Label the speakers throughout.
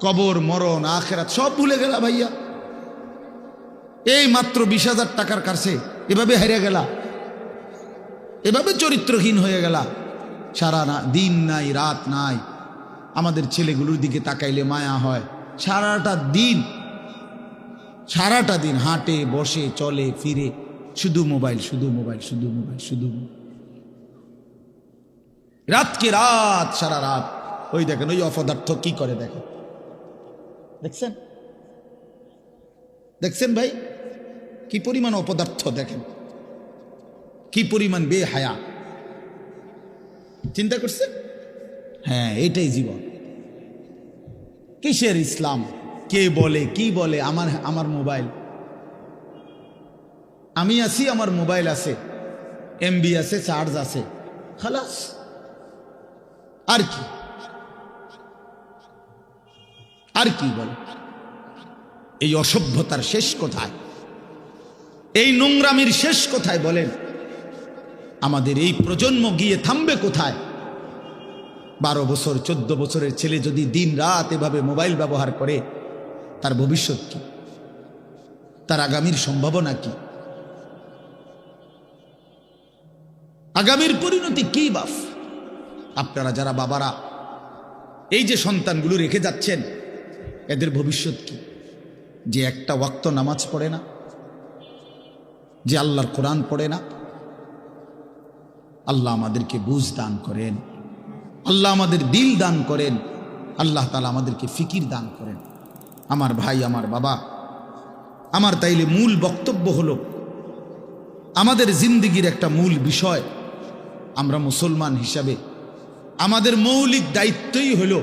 Speaker 1: কবর, মরণ, আখেরাত সব ভুলে গেলা ভাইয়া। এই মাত্র বিশ হাজার টাকার কাছে এভাবে হেরে গেলা। এভাবে চরিত্রহীন হয়ে গেলা। সারা না দিন নাই, রাত নাই। আমাদের ছেলেগুলোর দিকে তাকাইলে মায়া হয়। সারাটা দিন সারাটা দিন হাঁটে, বসে, চলে, ফিরে। শুধু মোবাইল শুধু মোবাইল শুধু মোবাইল, শুধু। রাতকে রাত, সারা রাত। ওই দেখেন, ওই অপদার্থ কি করে দেখেন? দেখছেন? দেখছেন ভাই? কি পরিমাণ অপদার্থ, দেখেন। কি পরিমাণ বেহায়া। চিন্তা করছেন? হ্যাঁ এটাই জীবন। কিসের ইসলাম? কে বলে, কি বলে? আমার আমার মোবাইল। আমি আছি, আমার মোবাইল আছে। এমবি আছে, চার্জ আছে। খালাস। আর কি? আর কি বল? এই অসভ্যতার শেষ কোথায়? এই নোংরামির শেষ কোথায় বলেন? আমাদের এই প্রজন্ম গিয়ে থামবে কোথায়? বারো বছর, চোদ্দ বছরের ছেলে যদি দিন রাত এভাবে মোবাইল ব্যবহার করে, তার ভবিষ্যৎ কি? তার আগামীর সম্ভাবনা কি? আগামীর পরিণতি কি বাফ? আপনারা যারা বাবারা, এই যে সন্তানগুলো রেখে যাচ্ছেন এদের ভবিষ্যৎ কি? যে একটা ওয়াক্ত নামাজ পড়ে না, যে আল্লাহর কোরআন পড়ে না, আল্লাহ আমাদেরকে বুঝ দান করেন, আল্লাহ আমাদের দিল দান করেন, আল্লাহ তালা আমাদেরকে ফিকির দান করেন। আমার ভাই, আমার বাবা, আমার তাইলে মূল বক্তব্য হলো, আমাদের জিন্দিগির একটা মূল বিষয়, আমরা মুসলমান হিসাবে, আমাদের মৌলিক দায়িত্বই হলো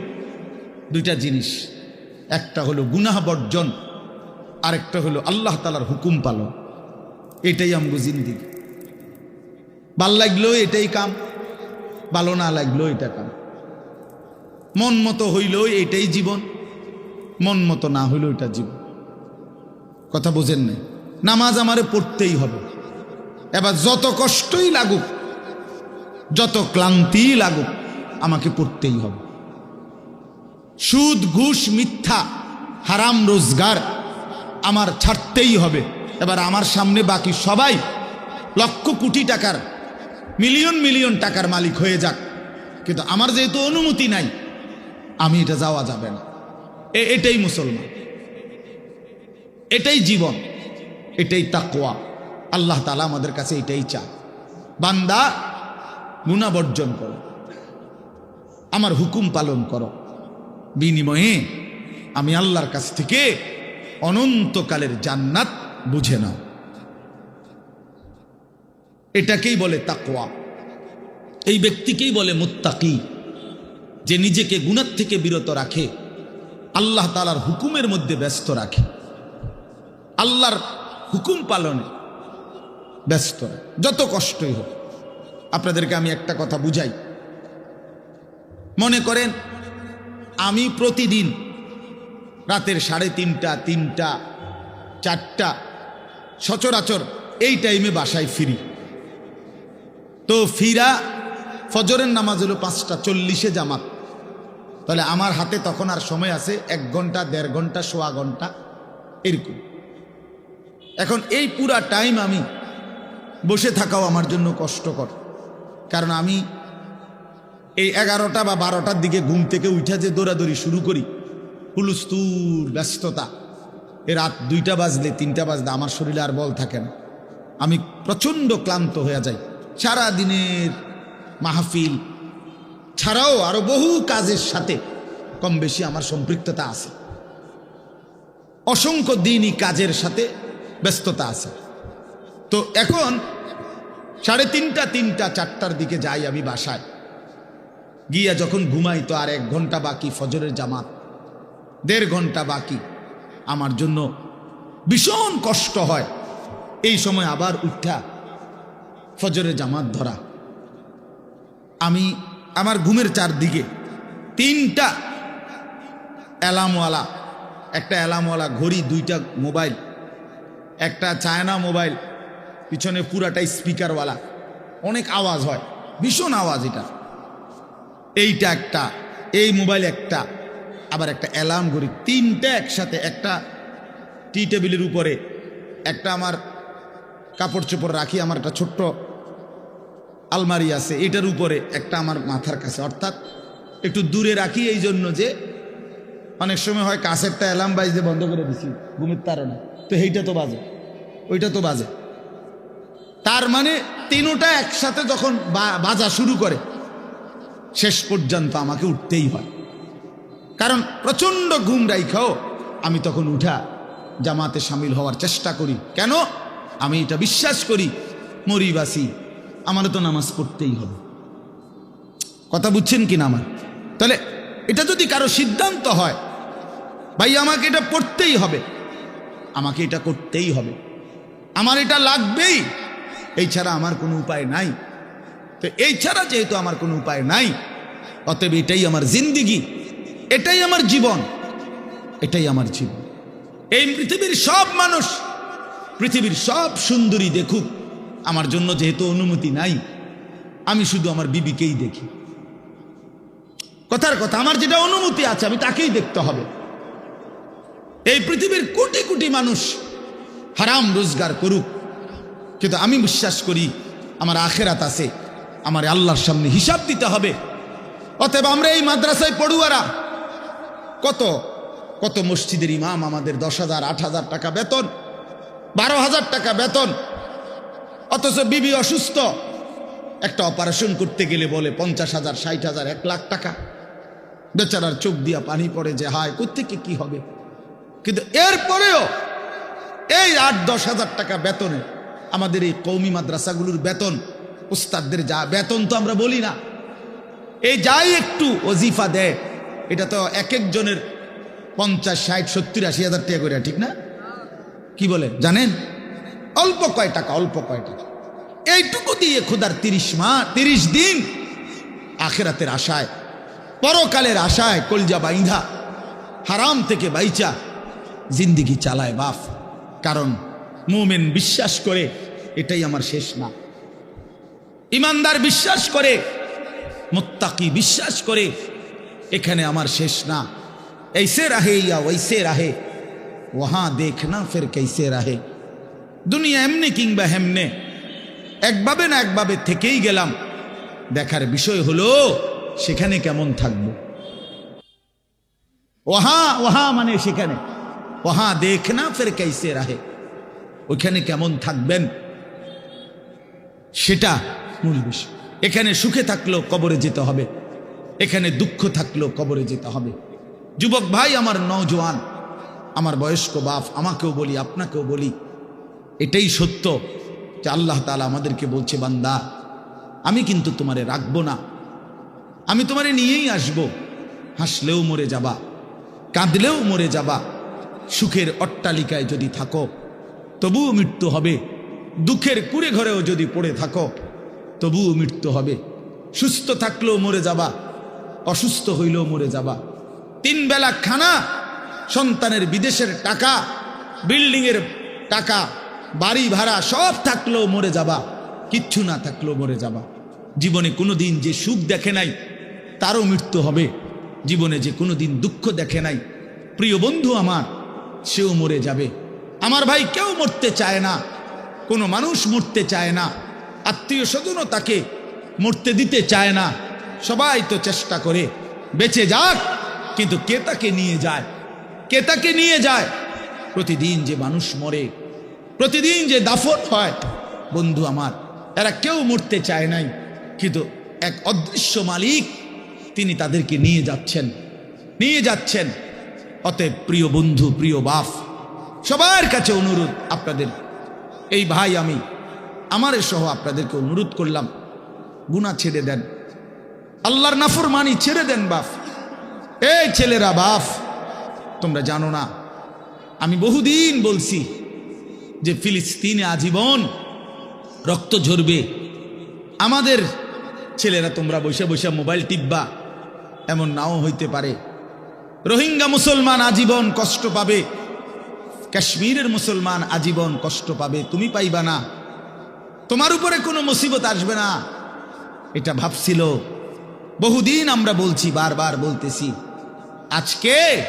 Speaker 1: দুইটা জিনিস। একটা হলো গুনাহ বর্জন, আরেকটা হলো আল্লাহ তালার হুকুম পালন। এটাই আমগো জিন্দিগি। ভালো লাগল এটাই কাম, ভালো না লাগল এটা কাম। মন মতো হইল এটাই জীবন, মন মতো না হইল এটা জীবন। কথা বোঝেন নাই? নামাজ আমারে পড়তেই হবে। এবার যত কষ্টই লাগুক, যত ক্লান্তি লাগুক, আমাকে পড়তেই হবে। সুদ, ঘুষ, মিথ্যা, হারাম, রোজগার আমার ছাড়তেই হবে। এবার আমার সামনে বাকি সবাই লক্ষ কোটি টাকার, মিলিয়ন মিলিয়ন টাকার মালিক হয়ে যাক। কিন্তু আমার যেহেতু অনুমতি নাই, আমি এটা যাওয়া যাবে না। এটাই মুসলমান। এটাই জীবন, এটাই তাকোয়া আল্লাহ তালা আমাদের কাছে এটাই চা বান্দা গুণা বর্জন করো। আমার হুকুম পালন করো। বিনিময়ে আমি আল্লাহর কাছ থেকে অনন্তকালের জান্নাত বুঝে নাও। এটাকেই বলে তাকোয়া এই ব্যক্তিকেই বলে মুত্তাকি। যে নিজেকে গুণার থেকে বিরত রাখে, আল্লাহ তালার হুকুমের মধ্যে ব্যস্ত রাখে। আল্লাহর হুকুম পালনে ব্যস্ত যত কষ্টই হোক। আপনাদেরকে আমি একটা কথা বুঝাই। মনে করেন আমি প্রতিদিন রাতের সাড়ে তিনটা তিনটা, চারটা, সচরাচর এই টাইমে বাসায় ফিরি। তো ফিরা, ফজরের নামাজ হলো পাঁচটা, চল্লিশে জামাত। তাহলে আমার হাতে তখন আর সময় আছে, এক ঘণ্টা, দেড় ঘণ্টা, সোয়া ঘণ্টা, এরকম। এখন এই পুরা টাইম আমি বসে থাকাও আমার জন্য কষ্টকর। কারণ আমি এই এগারোটা বা বারোটার দিকে ঘুম থেকে উঠে যে দৌড়াদৌড়ি শুরু করি হুলুস্তুর ব্যস্ততা। এ রাত দুইটা বাজলে, তিনটা বাজলে আমার শরীরে আর বল থাকে না। আমি প্রচণ্ড ক্লান্ত হয়ে যাই। সারা দিনের মাহফিল ছাড়াও আরও বহু কাজের সাথে কম বেশি আমার সম্পৃক্ততা আছে। অসংখ্য দিনই কাজের সাথে ব্যস্ততা আছে। তো এখন সাড়ে তিনটা তিনটা, চারটার দিকে যাই আমি বাসায়। গিয়া যখন ঘুমাই তো আর এক ঘণ্টা বাকি ফজরের জামাত। দেড় ঘণ্টা বাকি। আমার জন্য ভীষণ কষ্ট হয়। এই সময় আবার উঠা ফজরের জামাত ধরা। আমি আমার ঘুমের চারদিকে তিনটা অ্যালামওয়ালা একটা অ্যালামওয়ালা ঘড়ি, দুইটা মোবাইল, একটা চায়না মোবাইল, পিছনে পুরাটাই স্পিকারওয়ালা। অনেক আওয়াজ হয়। ভীষণ আওয়াজ এটা। এইটা একটা, এই মোবাইল একটা, আবার একটা অ্যালার্ম ঘড়ি, তিনটা একসাথে, একটা টি টেবিলের উপরে, একটা আমার কাপড় চোপড় রাখি, আমার একটা ছোট্ট আলমারি আছে, এটার উপরে, একটা আমার মাথার কাছে। অর্থাৎ একটু দূরে রাখি এই জন্য যে অনেক সময় হয় কাছেরটা অ্যালার্ম বাজতে বন্ধ করে দিছি, ঘুমের তারা তো এইটা তো বাজে, ওইটা তো বাজে। তার মানে তিনোটা একসাথে যখন বাজা শুরু করে শেষ পর্যন্ত আমাকে উঠতেই হয়। কারণ প্রচণ্ড ঘুম রাইখাও আমি তখন উঠা জামাতে সামিল হওয়ার চেষ্টা করি। কেন? আমি এটা বিশ্বাস করি, মরিবাসি আমার তো নামাজ পড়তেই হবে। কথা বুঝছেন কি না আমার? তাহলে এটা যদি কারও সিদ্ধান্ত হয়, ভাই, আমাকে এটা পড়তেই হবে। আমাকে এটা করতেই হবে। আমার এটা লাগবেই। এই ছাড়া আমার কোনো উপায় নাই। তো এই ছাড়া যেহেতু আমার কোনো উপায় নাই, অতএব এটাই আমার জিন্দিগি, এটাই আমার জীবন, এটাই আমার জীবন। এই পৃথিবীর সব মানুষ, পৃথিবীর সব সুন্দরী দেখুক, আমার জন্য যেহেতু অনুমতি নাই, আমি শুধু আমার বিবিকেই দেখি। কথার কথা, আমার যেটা অনুমতি আছে, আমি তাকেই দেখতে হবে। এই পৃথিবীর কোটি কোটি মানুষ হারাম রোজগার করুক, কিন্তু আমি বিশ্বাস করি আমার আখেরাত আছে। আমার আল্লাহর সামনে হিসাব দিতে হবে। অতএব আমরা এই মাদ্রাসায় পড়ুয়ারা, কত কত মসজিদের ইমাম আমাদের দশ হাজার, আট হাজার টাকা বেতন, বারো হাজার টাকা বেতন, অথচ বিবি অসুস্থ। একটা অপারেশন করতে গেলে বলে পঞ্চাশ হাজার, ষাট হাজার, এক লাখ টাকা। বেচারার চোখ দিয়া পানি পড়ে যে, হায় কোথেকে কি হবে? কিন্তু এরপরেও এই আট, দশ হাজার টাকা বেতনে আমাদের এই কৌমি মাদ্রাসাগুলোর বেতন উস্তাদদের যা বেতন তো আমরা বলি না। এই যাই একটু অজিফা দেয়, এটা তো এক একজনের পঞ্চাশ, ষাট, সত্তর, আশি হাজার টাকা করে ঠিক না? কি বলে, জানেন? অল্প কয় টাকা, অল্প কয় টাকা। এইটুকু দিয়ে খুদার তিরিশ মা, তিরিশ দিন আখেরাতের আশায়, পরকালের আশায় কলজা বাইন্ধা হারাম থেকে বাইচা জিন্দিগি চালায় বাফ। কারণ মোমেন বিশ্বাস করে এটাই আমার শেষ না। ইমানদার বিশ্বাস করে, মুত্তাকি বিশ্বাস করে, এখানে আমার শেষ না। এইসে রাহে ইয়া ওইসে রাহে। ওহা দেখ না ফের কেসে রাহে। দুনিয়া এমনি কিংবা হেমনে। একভাবে না একভাবে থেকেই গেলাম। দেখার বিষয় হলো, সেখানে কেমন থাকব? ওহা ওহা মানে সেখানে। ওহা দেখ না ফের কেসে রাহে। ওইখানে কেমন থাকবেন? সেটা মূল বিষয় এখানে সুখে থাকলেও কবরে যেতে হবে। এখানে দুঃখ থাকলেও কবরে যেতে হবে। যুবক ভাই, আমার নজওয়ান আমার বয়স্ক বাপ, আমাকেও বলি, আপনাকেও বলি, এটাই সত্য যে আল্লাহ তালা আমাদেরকে বলছে, বান্দা, আমি কিন্তু তোমারে রাখব না। আমি তোমারে নিয়েই আসব। হাসলেও মরে যাবা, কাঁদলেও মরে যাবা। সুখের অট্টালিকায় যদি থাকো, তবুও মৃত্যু হবে। দুঃখের কুড়ে ঘরেও যদি পড়ে থাকো তবুও মৃত্যু হবে। সুস্থ থাকলেও মরে যাবা, অসুস্থ হইলেও মরে যাবা। তিন বেলা খানা, সন্তানের বিদেশের টাকা, বিল্ডিংয়ের টাকা, বাড়ি ভাড়া সব থাকলেও মরে যাবা, কিচ্ছু না থাকলেও মরে যাবা। জীবনে কোনো দিন যে সুখ দেখে নাই, তারও মৃত্যু হবে। জীবনে যে কোনো দিন দুঃখ দেখে নাই, প্রিয় বন্ধু আমার, সেও মরে যাবে। আমার ভাই কেউ মরতে চায় না, কোনো মানুষ মরতে চায় না। আত্মীয় স্বজনও তাকে মরতে দিতে চায় না। সবাই তো চেষ্টা করে বেঁচে যাক, কিন্তু কে তাকে নিয়ে যায়? কে তাকে নিয়ে যায়? প্রতিদিন যে মানুষ মরে, প্রতিদিন যে দাফন হয়, বন্ধু আমার, এরা কেউ মরতে চায় নাই, কিন্তু এক অদৃশ্য মালিক তিনি তাদেরকে নিয়ে যাচ্ছেন নিয়ে যাচ্ছেন। অতএব প্রিয় বন্ধু, প্রিয় বাপ, সবার কাছে অনুরোধ আপনাদের, এই ভাই আমি আমার সহ আপনাদেরকে অনুরোধ করলাম গুণা ছেড়ে দেন। আল্লাহর নাফর মানি ছেড়ে দেন বাপ। এই ছেলেরা বাপ, তোমরা জানো না, আমি বহুদিন বলছি যে ফিলিস্তিনে আজীবন রক্ত ঝরবে। আমাদের ছেলেরা তোমরা বসে বসে মোবাইল টিপবা, এমন নাও হইতে পারে। রোহিঙ্গা মুসলমান আজীবন কষ্ট পাবে, কাশ্মীরের মুসলমান আজীবন কষ্ট পাবে, তুমি পাইবা না। তোমার উপরে কোনো মুসিবত আসবে না। এটা ভাবছিল। বহুদিন আমরা বলছি, বারবার বলতেছি। আজকে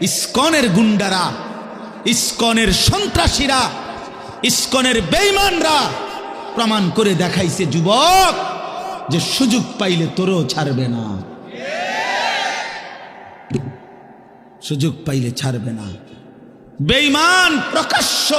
Speaker 1: ইস্কনের গুন্ডারা, ইস্কনের সন্ত্রাসীরা, ইস্কনের বেইমানরা প্রমাণ করে দেখাইছে, যুবক, যে সুযোগ পাইলে তোরও ছাড়বে না। সুযোগ পাইলে ছাড়বে না। বেইমান প্রকাশ্য